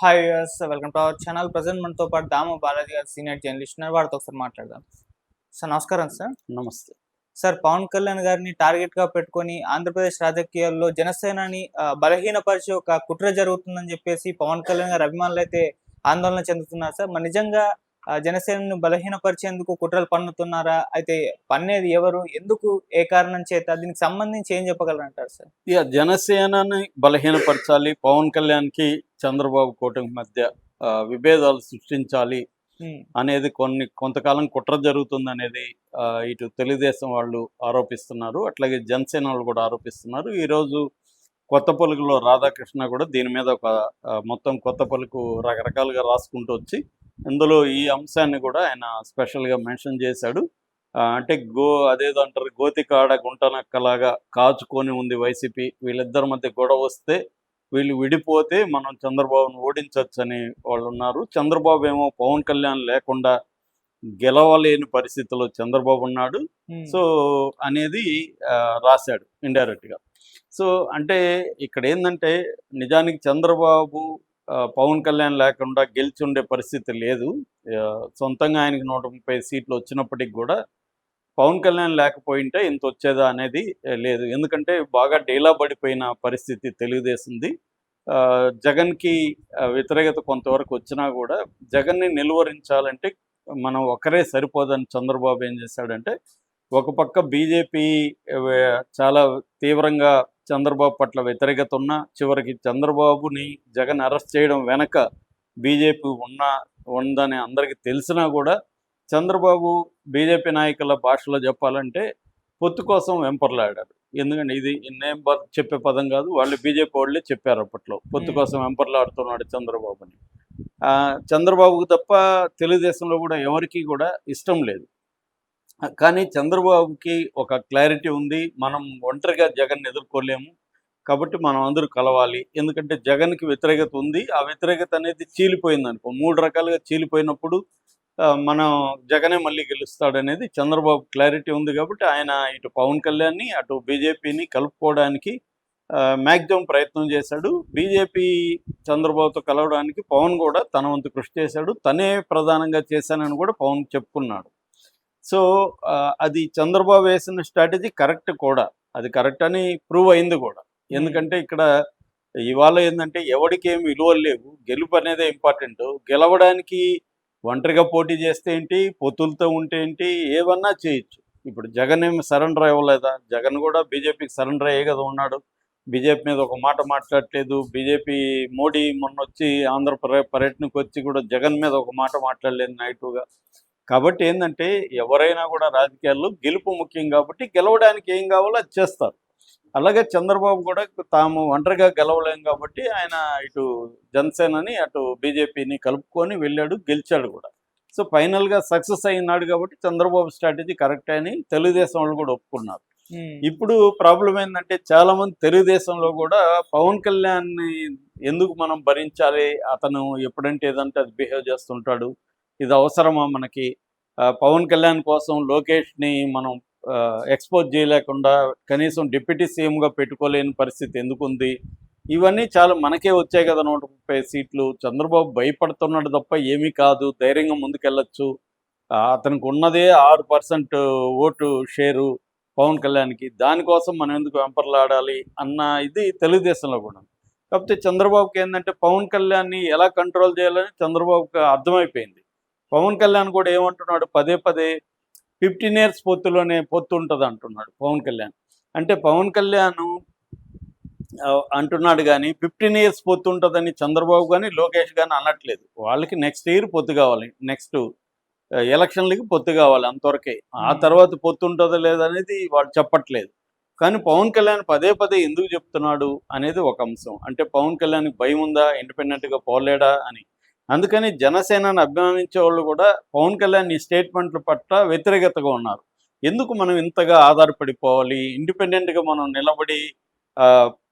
Hi welcome to our channel present మనతో పాటు దాము బాలాజీ గారు సీనియర్ జర్నలిస్ట్ ఉన్నారు. వారితో ఒకసారి మాట్లాడదాం. సార్ నమస్కారం సార్ నమస్తే. సార్ పవన్ కళ్యాణ్ గారిని టార్గెట్గా పెట్టుకొని ఆంధ్రప్రదేశ్ రాజకీయాల్లో జనసేనని బలహీనపరిచే ఒక కుట్ర జరుగుతుందని చెప్పేసి పవన్ కళ్యాణ్ గారి అభిమానులు అయితే ఆందోళన చెందుతున్నారు. సార్ మరి నిజంగా జనసేనను బలహీనపరిచేందుకు కుట్రలు పన్నుతున్నారా? అయితే పన్నేది ఎవరు? ఎందుకు ఏ కారణం చేత? దీనికి సంబంధించి ఏం చెప్పగలరంటారు సార్? ఇక జనసేనని బలహీనపరచాలి పవన్ కళ్యాణ్కి చంద్రబాబు కూటమి మధ్య విభేదాలు సృష్టించాలి అనేది కొన్ని కొంతకాలం కుట్ర జరుగుతుంది అనేది ఆ, ఇటు తెలుగుదేశం వాళ్ళు ఆరోపిస్తున్నారు. అట్లాగే జనసేన వాళ్ళు కూడా ఆరోపిస్తున్నారు. ఈరోజు కొత్త పలుకులో రాధాకృష్ణ కూడా దీని మీద ఒక మొత్తం కొత్త పలుకు రకరకాలుగా రాసుకుంటూ వచ్చి ఇందులో ఈ అంశాన్ని కూడా ఆయన స్పెషల్గా మెన్షన్ చేశాడు. అంటే గో అదేదో అంటారు గోతికాడ గుంటనక్కలాగా కాచుకొని ఉంది వైసీపీ. వీళ్ళిద్దరి మధ్య గొడవ వస్తే వీళ్ళు విడిపోతే మనం చంద్రబాబును ఓడించవచ్చు అని వాళ్ళు ఉన్నారు. చంద్రబాబు ఏమో పవన్ కళ్యాణ్ లేకుండా గెలవలేని పరిస్థితిలో చంద్రబాబు ఉన్నాడు. సో అనేది రాశాడు ఇండైరెక్ట్గా. సో అంటే ఇక్కడ ఏంటంటే నిజానికి చంద్రబాబు పవన్ కళ్యాణ్ లేకుండా గెలిచి ఉండే పరిస్థితి లేదు. సొంతంగా ఆయనకి నూట ముప్పై సీట్లు వచ్చినప్పటికి కూడా పవన్ కళ్యాణ్ లేకపోయింటే ఇంత వచ్చేదా అనేది లేదు. ఎందుకంటే బాగా డేలా పడిపోయిన పరిస్థితి తెలుగుదేశంది. ఆ, జగన్కి వ్యతిరేకత కొంతవరకు వచ్చినా కూడా జగన్ని నిలువరించాలంటే మనం ఒకరే సరిపోదని చంద్రబాబు ఏం చేశాడంటే ఒక పక్క బీజేపీ చాలా తీవ్రంగా చంద్రబాబు పట్ల వ్యతిరేకత ఉన్నా చివరికి చంద్రబాబుని జగన్ అరెస్ట్ చేయడం వెనక బీజేపీ ఉన్నా ఉందని అందరికీ తెలిసినా కూడా చంద్రబాబు బీజేపీ నాయకుల భాషలో చెప్పాలంటే పొత్తు కోసం వెంపర్లాడారు. ఎందుకంటే ఇది నేమ్ చెప్పే పదం కాదు వాళ్ళు బీజేపీ వాళ్ళే చెప్పారు అప్పట్లో. పొత్తు. కోసం వెంపర్లాడుతున్నాడు చంద్రబాబుని. చంద్రబాబుకు తప్ప తెలుగుదేశంలో కూడా ఎవరికీ కూడా ఇష్టం లేదు. కానీ చంద్రబాబుకి ఒక క్లారిటీ ఉంది. మనం ఒంటరిగా జగన్ ఎదుర్కోలేము. కాబట్టి మనం అందరూ కలవాలి. ఎందుకంటే జగన్కి వ్యతిరేకత ఉంది. ఆ వ్యతిరేకత అనేది చీలిపోయింది అనుకో మూడు రకాలుగా చీలిపోయినప్పుడు మనం జగనే మళ్ళీ గెలుస్తాడనేది చంద్రబాబు క్లారిటీ ఉంది కాబట్టి ఆయన ఇటు పవన్ కళ్యాణ్ని అటు బీజేపీని కలుపుకోవడానికి మ్యాక్సిమం ప్రయత్నం చేశాడు. బీజేపీ చంద్రబాబుతో కలవడానికి పవన్ కూడా తన వంతు కృషి చేశాడు. తనే ప్రధానంగా చేశానని కూడా పవన్ చెప్పుకున్నాడు. సో అది చంద్రబాబు వేసిన స్ట్రాటజీ కరెక్ట్ కూడా. అది కరెక్ట్ అని ప్రూవ్ అయింది కూడా. ఎందుకంటే ఇక్కడ ఇవాళ ఏంటంటే ఎవరికి ఏమి విలువలు లేవు. గెలుపు అనేదే ఇంపార్టెంట్. గెలవడానికి ఒంటరిగా పోటీ చేస్తే ఏంటి? పొత్తులతో ఉంటే ఏంటి? ఏమన్నా చేయొచ్చు. ఇప్పుడు జగన్ ఏమి సరెండర్ అవ్వలేదా? జగన్ కూడా బీజేపీకి సరెండర్ అయ్యే కదా ఉన్నాడు. బీజేపీ మీద ఒక మాట మాట్లాడలేదు బీజేపీ మోడీ మొన్న వచ్చి ఆంధ్ర పర్య పర్యటనకు వచ్చి కూడా జగన్ మీద ఒక మాట మాట్లాడలేదు నెగిటివ్గా కాబట్టి ఏంటంటే ఎవరైనా కూడా రాజకీయాల్లో గెలుపు ముఖ్యం కాబట్టి గెలవడానికి ఏం కావాలో అది చేస్తారు. అలాగే చంద్రబాబు కూడా తాము ఒంటరిగా గెలవలేం కాబట్టి ఆయన ఇటు జనసేనని అటు బీజేపీని కలుపుకొని వెళ్ళాడు గెలిచాడు కూడా. సో ఫైనల్గా సక్సెస్ అయినాడు కాబట్టి చంద్రబాబు స్ట్రాటజీ కరెక్ట్ అని తెలుగుదేశం వాళ్ళు కూడా ఒప్పుకున్నారు. ఇప్పుడు ప్రాబ్లం ఏంటంటే చాలా మంది తెలుగుదేశంలో కూడా పవన్ కళ్యాణ్ ఎందుకు మనం భరించాలి? అతను ఎప్పుడంటే ఏదంటే అది బిహేవ్ చేస్తుంటాడు. ఇది అవసరమా మనకి? పవన్ కళ్యాణ్ కోసం లోకేష్ని మనం ఎక్స్పోజ్ చేయలేకుండా కనీసం డిప్యూటీ సీఎంగా పెట్టుకోలేని పరిస్థితి ఎందుకుంది? ఇవన్నీ చాలా మనకే వచ్చాయి కదా నూట ముప్పై సీట్లు. చంద్రబాబు భయపడుతున్నాడు తప్ప ఏమీ కాదు. ధైర్యంగా ముందుకెళ్ళచ్చు. అతనికి ఉన్నదే ఆరు పర్సెంట్ ఓటు షేరు పవన్ కళ్యాణ్కి. దానికోసం మనం ఎందుకు వెంపర్లాడాలి అన్న ఇది తెలుగుదేశంలో కూడా. కాకపోతే చంద్రబాబుకి ఏంటంటే పవన్ కళ్యాణ్ని ఎలా కంట్రోల్ చేయాలని చంద్రబాబుకి అర్థమైపోయింది. పవన్ కళ్యాణ్ కూడా ఏమంటున్నాడు? పదే పదే ఫిఫ్టీన్ ఇయర్స్ పొత్తులోనే పొత్తు ఉంటుంది అంటున్నాడు పవన్ కళ్యాణ్. అంటే పవన్ కళ్యాణ్ అంటున్నాడు కానీ ఫిఫ్టీన్ ఇయర్స్ పొత్తు ఉంటుందని చంద్రబాబు కానీ లోకేష్ కానీ అనట్లేదు. వాళ్ళకి నెక్స్ట్ ఇయర్ పొత్తు కావాలి. నెక్స్ట్ ఎలక్షన్లకి పొత్తు కావాలి అంతవరకే. ఆ Hmm. తర్వాత పొత్తు ఉంటుందో లేదనేది వాళ్ళు చెప్పట్లేదు. కానీ పవన్ కళ్యాణ్ పదే పదే ఎందుకు చెప్తున్నాడు అనేది ఒక అంశం. అంటే పవన్ కళ్యాణ్కి భయం ఉందా? ఇండిపెండెంట్గా పోలేడా అని. అందుకని జనసేనను అభిమానించే వాళ్ళు కూడా పవన్ కళ్యాణ్ ఈ స్టేట్మెంట్ల పట్ల వ్యతిరేకతగా ఉన్నారు. ఎందుకు మనం ఇంతగా ఆధారపడిపోవాలి? ఇండిపెండెంట్గా మనం నిలబడి ఆ,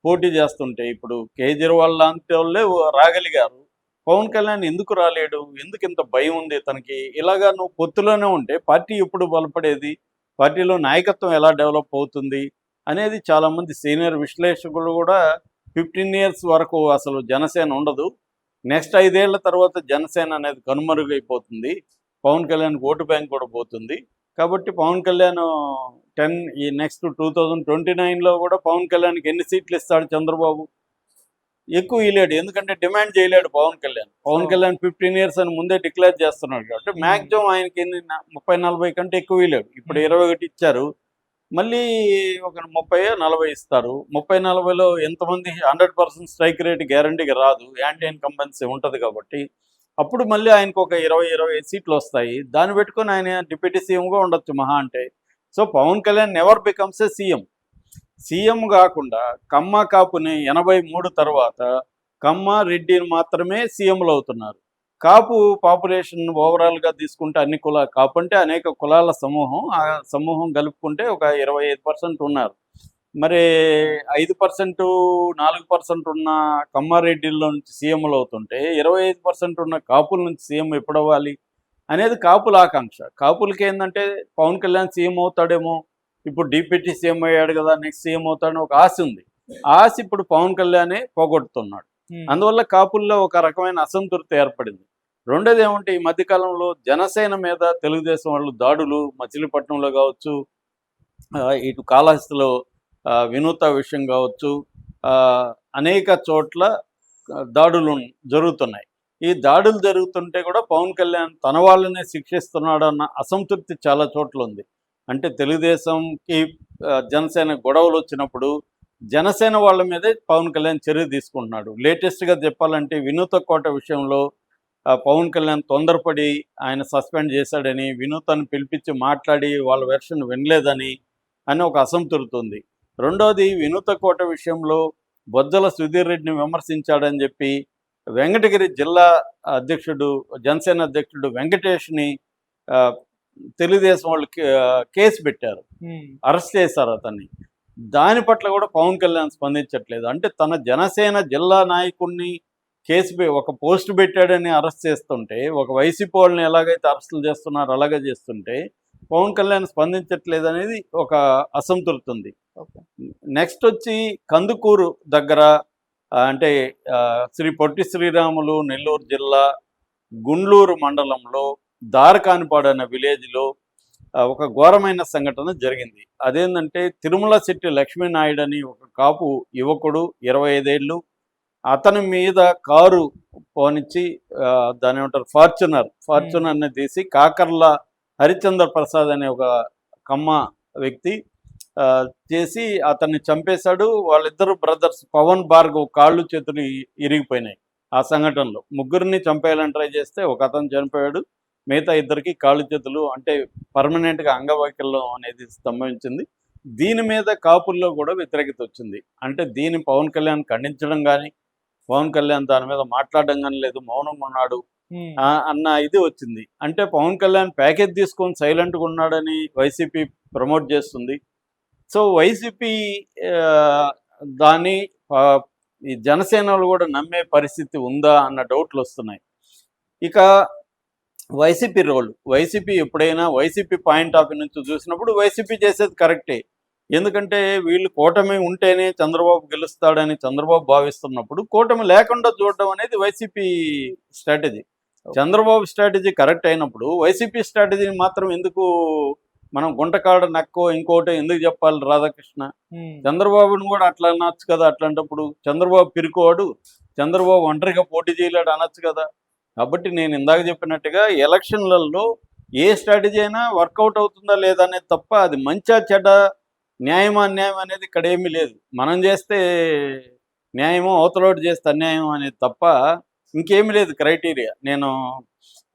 పోటీ చేస్తుంటే ఇప్పుడు కేజ్రీవాల్ లాంటి వాళ్ళే రాగలిగారు. పవన్ కళ్యాణ్ ఎందుకు రాలేడు? ఎందుకు ఇంత భయం ఉంది తనకి? ఇలాగా నువ్వు పొత్తులోనే ఉంటే పార్టీ ఎప్పుడు బలపడేది? పార్టీలో నాయకత్వం ఎలా డెవలప్ అవుతుంది? అనేది చాలామంది సీనియర్ విశ్లేషకులు కూడా ఫిఫ్టీన్ ఇయర్స్ వరకు అసలు జనసేన ఉండదు. నెక్స్ట్ ఐదేళ్ళ తర్వాత జనసేన అనేది కనుమరుగైపోతుంది. పవన్ కళ్యాణ్ ఓటు బ్యాంక్ కూడా పోతుంది. కాబట్టి పవన్ కళ్యాణ్ టెన్ ఈ నెక్స్ట్ టూ థౌజండ్ ట్వంటీ నైన్లో కూడా పవన్ కళ్యాణ్కి ఎన్ని సీట్లు ఇస్తాడు చంద్రబాబు? ఎక్కువ ఇవ్వలేడు ఎందుకంటే డిమాండ్ చేయలేడు పవన్ కళ్యాణ్. పవన్. కళ్యాణ్ ఫిఫ్టీన్ ఇయర్స్ అని ముందే డిక్లేర్ చేస్తున్నాడు. కాబట్టి. మాక్సిమం ఆయనకి ముప్పై నలభై కంటే ఎక్కువ ఇవ్వలేడు ఇప్పుడు. ఇరవై ఒకటి ఇచ్చారు. మళ్ళీ ఒక ముప్పై నలభై ఇస్తారు. ముప్పై నలభైలో ఎంతమంది హండ్రెడ్ పర్సెంట్ స్ట్రైక్ రేట్ గ్యారంటీగా రాదు. యాంటీ ఇన్కంబెన్సీ ఉంటుంది కాబట్టి. అప్పుడు మళ్ళీ ఆయనకు ఒక ఇరవై ఇరవై ఐదు సీట్లు వస్తాయి. దాన్ని పెట్టుకొని ఆయన డిప్యూటీ సీఎంగా ఉండొచ్చు మహా అంటే. So Pawan Kalyan never becomes a CM. CM కాకుండా కమ్మ కాపుని ఎనభై మూడు తర్వాత కమ్మ రెడ్డిని మాత్రమే సీఎంలు అవుతున్నారు. కాపు పాపులేషన్ ఓవరాల్గా తీసుకుంటే అన్ని కుల కాపు అంటే అనేక కులాల సమూహం ఆ సమూహం కలుపుకుంటే ఒక ఇరవై ఐదు పర్సెంట్ ఉన్నారు. మరి ఐదు పర్సెంట్ నాలుగు పర్సెంట్ ఉన్న కమ్మారెడ్డిలో నుంచి సీఎంలు అవుతుంటే ఇరవై ఐదు పర్సెంట్ ఉన్న కాపుల నుంచి సీఎం ఎప్పుడవ్వాలి అనేది కాపుల ఆకాంక్ష. కాపులకి ఏంటంటే పవన్ కళ్యాణ్ సీఎం అవుతాడేమో ఇప్పుడు డిప్యూటీ సీఎం అయ్యాడు కదా నెక్స్ట్ సీఎం అవుతాడని ఒక ఆశ ఉంది. ఆశ ఇప్పుడు పవన్ కళ్యాణే పోగొడుతున్నాడు. అందువల్ల కాపుల్లో ఒక రకమైన అసంతృప్తి ఏర్పడింది. రెండోది ఏమంటే ఈ మధ్యకాలంలో జనసేన మీద తెలుగుదేశం వాళ్ళు దాడులు మచిలీపట్నంలో కావచ్చు ఇటు కాళహస్తిలో వినూత విషయం కావచ్చు ఆ, అనేక చోట్ల దాడులు జరుగుతున్నాయి. ఈ దాడులు జరుగుతుంటే కూడా పవన్ కళ్యాణ్ తన వాళ్ళనే శిక్షిస్తున్నాడు అన్న అసంతృప్తి చాలా చోట్ల ఉంది. అంటే తెలుగుదేశంకి జనసేన గొడవలు వచ్చినప్పుడు జనసేన వాళ్ళ మీదే పవన్ కళ్యాణ్ చర్య తీసుకుంటున్నాడు. లేటెస్ట్గా చెప్పాలంటే వినూత కోట విషయంలో పవన్ కళ్యాణ్ తొందరపడి ఆయన సస్పెండ్ చేశాడని వినూతను పిలిపించి మాట్లాడి వాళ్ళ వెర్షన్ వినలేదని అని ఒక అసంతృప్తి ఉంది రెండోది వినూత కోట విషయంలో బొజ్జల సుధీర్ రెడ్డిని విమర్శించాడని చెప్పి వెంకటగిరి జిల్లా అధ్యక్షుడు జనసేన అధ్యక్షుడు వెంకటేష్ని తెలుగుదేశం వాళ్ళు కేసు పెట్టారు. అరెస్ట్ చేశారు అతన్ని. దాని పట్ల కూడా పవన్ కళ్యాణ్ స్పందించట్లేదు అంటే తన జనసేన జిల్లా నాయకుడిని కేసు ఒక పోస్ట్ పెట్టాడని అరెస్ట్ చేస్తుంటే ఒక వైసీపీ వాళ్ళని ఎలాగైతే అరెస్టులు చేస్తున్నారో అలాగే చేస్తుంటే పవన్ కళ్యాణ్ స్పందించట్లేదు అనేది ఒక అసంతృప్తి ఉంది. నెక్స్ట్ వచ్చి కందుకూరు దగ్గర అంటే శ్రీ పొట్టి శ్రీరాములు నెల్లూరు జిల్లా గుండ్లూరు మండలంలో దారకానిపాడు అనే విలేజ్లో ఒక ఘోరమైన సంఘటన జరిగింది. అదేంటంటే తిరుమల శెట్టి లక్ష్మీనాయుడు అని ఒక కాపు యువకుడు ఇరవై ఐదేళ్ళు అతని మీద కారు పోనిచ్చి దాని ఏమంటారు ఫార్చునర్ ఫార్చునర్ని తీసి కాకర్ల హరిచంద్ర ప్రసాద్ అనే ఒక కమ్మ వ్యక్తి ఆ, చేసి అతన్ని చంపేశాడు. వాళ్ళిద్దరు బ్రదర్స్ పవన్ భార్గవ్ కాళ్ళు చేతులు ఇరిగిపోయినాయి ఆ సంఘటనలో. ముగ్గురిని చంపేయాలని ట్రై చేస్తే ఒక అతను చనిపోయాడు. మిగతా ఇద్దరికి కాళ్ళు చేతులు అంటే పర్మనెంట్గా అంగవైకల్యం అనేది సంభవించింది. దీని మీద కాపుల్లో కూడా వ్యతిరేకత వచ్చింది. అంటే దీని పవన్ కళ్యాణ్ ఖండించడం కానీ పవన్ కళ్యాణ్ దాని మీద మాట్లాడడం కానీ లేదు మౌనంగా ఉన్నాడు అన్న ఇది వచ్చింది. అంటే పవన్ కళ్యాణ్ ప్యాకేజ్ తీసుకొని సైలెంట్గా ఉన్నాడని వైసీపీ ప్రమోట్ చేస్తుంది. సో వైసీపీ దాన్ని ఈ జనసేనలు కూడా నమ్మే పరిస్థితి ఉందా అన్న డౌట్లు వస్తున్నాయి. ఇక వైసీపీ రోల్. వైసీపీ ఎప్పుడైనా వైసీపీ పాయింట్ ఆఫ్ వ్యూ నుంచి చూసినప్పుడు వైసీపీ చేసేది కరెక్టే. ఎందుకంటే వీళ్ళు కూటమి ఉంటేనే చంద్రబాబు గెలుస్తాడని చంద్రబాబు భావిస్తున్నప్పుడు కూటమి లేకుండా చూడడం అనేది YCP strategy. Chandrababu strategy correct అయినప్పుడు వైసీపీ స్ట్రాటజీని మాత్రం ఎందుకు మనం గుంటకాడ నక్కో ఇంకోటి ఎందుకు చెప్పాలి రాధాకృష్ణ? చంద్రబాబుని కూడా అట్లా అనొచ్చు కదా అట్లాంటప్పుడు. చంద్రబాబు పిరుకోవాడు చంద్రబాబు ఒంటరిగా పోటీ చేయలేడు అనొచ్చు కదా. కాబట్టి నేను ఇందాక చెప్పినట్టుగా ఎలక్షన్లలో ఏ స్ట్రాటజీ అయినా వర్కౌట్ అవుతుందా లేదా అనేది తప్ప అది మంచా చెడ్డ న్యాయమా అన్యాయం అనేది ఇక్కడ ఏమీ లేదు. మనం చేస్తే న్యాయమో అవతలోటు చేస్తే అన్యాయం అనేది తప్ప ఇంకేమీ లేదు క్రైటీరియా. నేను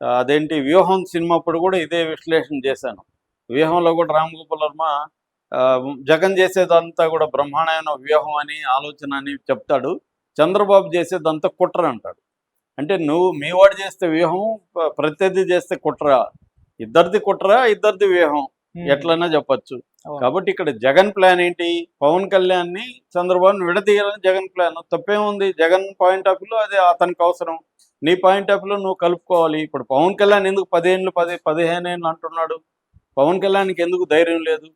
అదేంటి వ్యూహం సినిమా అప్పుడు కూడా ఇదే విశ్లేషణ చేశాను. వ్యూహంలో కూడా రామ్ గోపాల్ వర్మ ఆ, జగన్ చేసేదంతా కూడా బ్రహ్మాండమైన వ్యూహం అని ఆలోచన అని చెప్తాడు. చంద్రబాబు చేసేదంతా కుట్ర అంటాడు. అంటే నువ్వు మీ వాడు చేస్తే వ్యూహం ప్రత్యర్థి చేస్తే కుట్ర. ఇద్దరిది కుట్ర ఇద్దరిది వ్యూహం. ఎట్లన్నా చెప్పొచ్చు. కాబట్టి ఇక్కడ జగన్ ప్లాన్ ఏంటి? పవన్ కళ్యాణ్ని చంద్రబాబుని విడదీయాలని జగన్ ప్లాన్. తప్పేముంది? జగన్ పాయింట్ ఆఫ్ వ్యూలో అది అతనికి అవసరం. నీ పాయింట్ ఆఫ్ వ్యూలో నువ్వు కలుపుకోవాలి. ఇప్పుడు పవన్ కళ్యాణ్ ఎందుకు పదేళ్ళు పది పదిహేను ఏళ్ళు అంటున్నాడు? పవన్ కళ్యాణ్కి ఎందుకు ధైర్యం లేదు?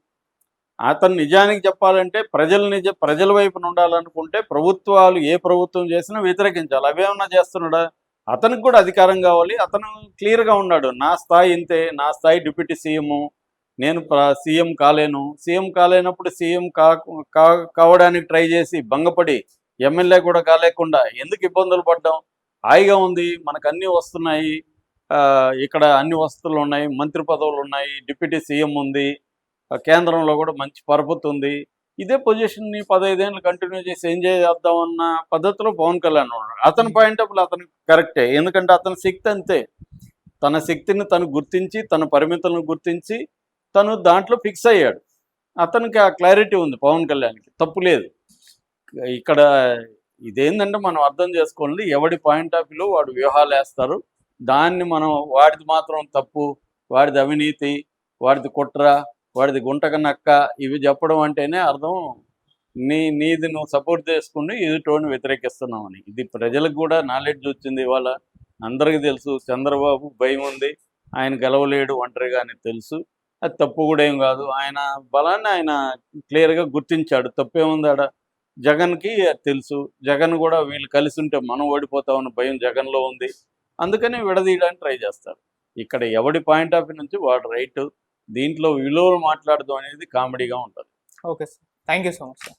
అతను నిజానికి చెప్పాలంటే ప్రజల నిజ ప్రజల వైపున ఉండాలనుకుంటే ప్రభుత్వాలు ఏ ప్రభుత్వం చేసినా వ్యతిరేకించాలి. అవేమన్నా చేస్తున్నాడా? అతనికి కూడా అధికారం కావాలి. అతను క్లియర్గా ఉన్నాడు. నా స్థాయి ఇంతే నా స్థాయి డిప్యూటీ సీఎం నేను సీఎం కాలేను. సీఎం కాలేనప్పుడు సీఎం కా కా- కావడానికి ట్రై చేసి భంగపడి ఎమ్మెల్యే కూడా కాలేకుండా ఎందుకు ఇబ్బందులు పడ్డాం? హాయిగా ఉంది. మనకు అన్నీ వస్తున్నాయి. ఆ, ఇక్కడ అన్ని వసతులు ఉన్నాయి. మంత్రి పదవులు ఉన్నాయి. డిప్యూటీ సీఎం ఉంది. కేంద్రంలో కూడా మంచి పరపతి ఉంది. ఇదే పొజిషన్ని పదహైదేళ్ళు కంటిన్యూ చేసి ఎంజాయ్ చేద్దామన్న పద్ధతిలో పవన్ కళ్యాణ్ ఉన్నాడు. అతని పాయింట్ ఆఫ్ అతను కరెక్టే ఎందుకంటే అతని శక్తి అంతే. తన శక్తిని తను గుర్తించి తన పరిమితులను గుర్తించి తను దాంట్లో ఫిక్స్ అయ్యాడు. అతనికి ఆ క్లారిటీ ఉంది పవన్ కళ్యాణ్కి. తప్పు లేదు. ఇక్కడ ఇదేంటంటే మనం అర్థం చేసుకోండి ఎవడి పాయింట్ ఆఫ్ వ్యూలో వాడు వ్యూహాలు వేస్తారు. దాన్ని మనం వాడిది మాత్రం తప్పు వాడిది అవినీతి వాడిది కుట్ర వాడిది గుంటక నక్క ఇవి చెప్పడం అంటేనే అర్థం. నీ నీది నువ్వు సపోర్ట్ చేసుకుని ఎదుటోని వ్యతిరేకిస్తున్నామని ఇది ప్రజలకు కూడా నాలెడ్జ్ వచ్చింది ఇవాళ. అందరికీ తెలుసు. చంద్రబాబు భయం ఉంది. ఆయన గెలవలేడు ఒంటరిగా అని తెలుసు. అది తప్పు కూడా ఏం కాదు. ఆయన బలాన్ని ఆయన క్లియర్గా గుర్తించాడు. తప్పేముంది ఆడ. జగన్కి తెలుసు. జగన్ కూడా వీళ్ళు కలిసి ఉంటే మనం ఓడిపోతామన్న భయం జగన్లో ఉంది. అందుకని విడదీయడానికి ట్రై చేస్తారు ఇక్కడ ఎవడి పాయింట్ ఆఫ్ వ్యూ నుంచి వాడు రైట్ దీంట్లో విలువలు మాట్లాడదు అనేది కామెడీగా ఉంటుంది. Okay sir. Thank you so much sir.